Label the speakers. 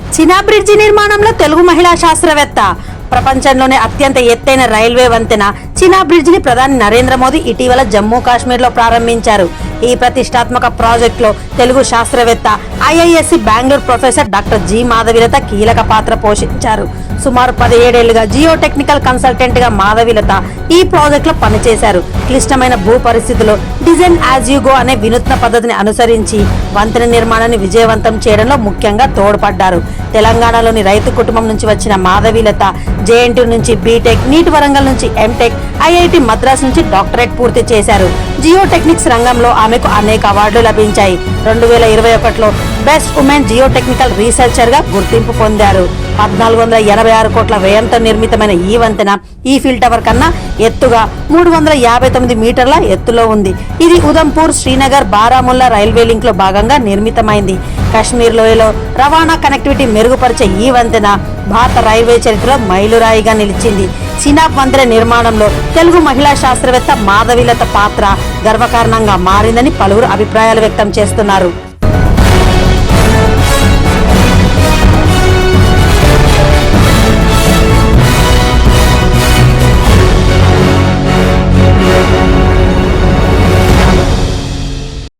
Speaker 1: చినా bridge నిర్మాణంలో తెలుగు మహిళా శాస్త్రవేత్త ప్రపంచంలోనే అత్యంత ఎత్తైన రైల్వే వంతెన చినా బ్రిడ్జిని ప్రధాని నరేంద్ర మోదీ ఇటీవల జమ్మూ కాశ్మీర్లో ప్రారంభించారు. ఈ ప్రతిష్టాత్మక ప్రాజెక్టులో తెలుగు శాస్త్రవేత్త IISc Bengaluru professor doctor G. Madhavilatha కీలక పాత్ర పోషించారు. సుమారు పదిహేడేళ్ళుగా జియో టెక్నికల్ కన్సల్టెంట్గా మాధవిలత ఈ ప్రాజెక్ట్లో పనిచేశారు. క్లిష్టమైన భూ పరిస్థితుల్లో డిజైన్ యాజ్ యూ గో అనే వినూత్న పద్ధతిని అనుసరించి వంతెన నిర్మాణాన్ని విజయవంతం చేయడంలో ముఖ్యంగా తోడ్పడ్డారు. తెలంగాణలోని రైతు కుటుంబం నుంచి వచ్చిన మాధవిలత జేఎన్టీ నుంచి బీటెక్ నీట్ వరంగల్ నుంచి ఎంటెక్ ఐఐటి మద్రాస్ నుంచి డాక్టరేట్ పూర్తి చేశారు. జియోటెక్నిక్స్ రంగంలో ఆమెకు అనేక అవార్డులు లభించాయి. రెండు వేల ఇరవై ఒకటిలో బెస్ట్ ఉమెన్ జియోటెక్నికల్ రీసెర్చర్గా గుర్తింపు పొందారు. పద్నాలుగు వందల ఎనభై ఆరు కోట్ల వ్యయంతో నిర్మితమైన ఈ వంతెన ఈ ఫిల్ టవర్ కన్నా ఎత్తుగా మూడు వందల యాభై తొమ్మిది మీటర్ల ఎత్తులో ఉంది. ఇది ఉదంపూర్ శ్రీనగర్ బారాముల్లా రైల్వే లింక్లో భాగంగా నిర్మితమైంది. కశ్మీర్ లోయలో రవాణా కనెక్టివిటీ మెరుగుపరిచే ఈ వంతెన భారత రైల్వే చరిత్రలో మైలురాయిగా నిలిచింది. సినాప్ వంతెన నిర్మాణంలో తెలుగు మహిళా శాస్త్రవేత్త మాధవిలత పాత్ర గర్వకారణంగా మారిందని పలువురు అభిప్రాయాలు వ్యక్తం చేస్తున్నారు.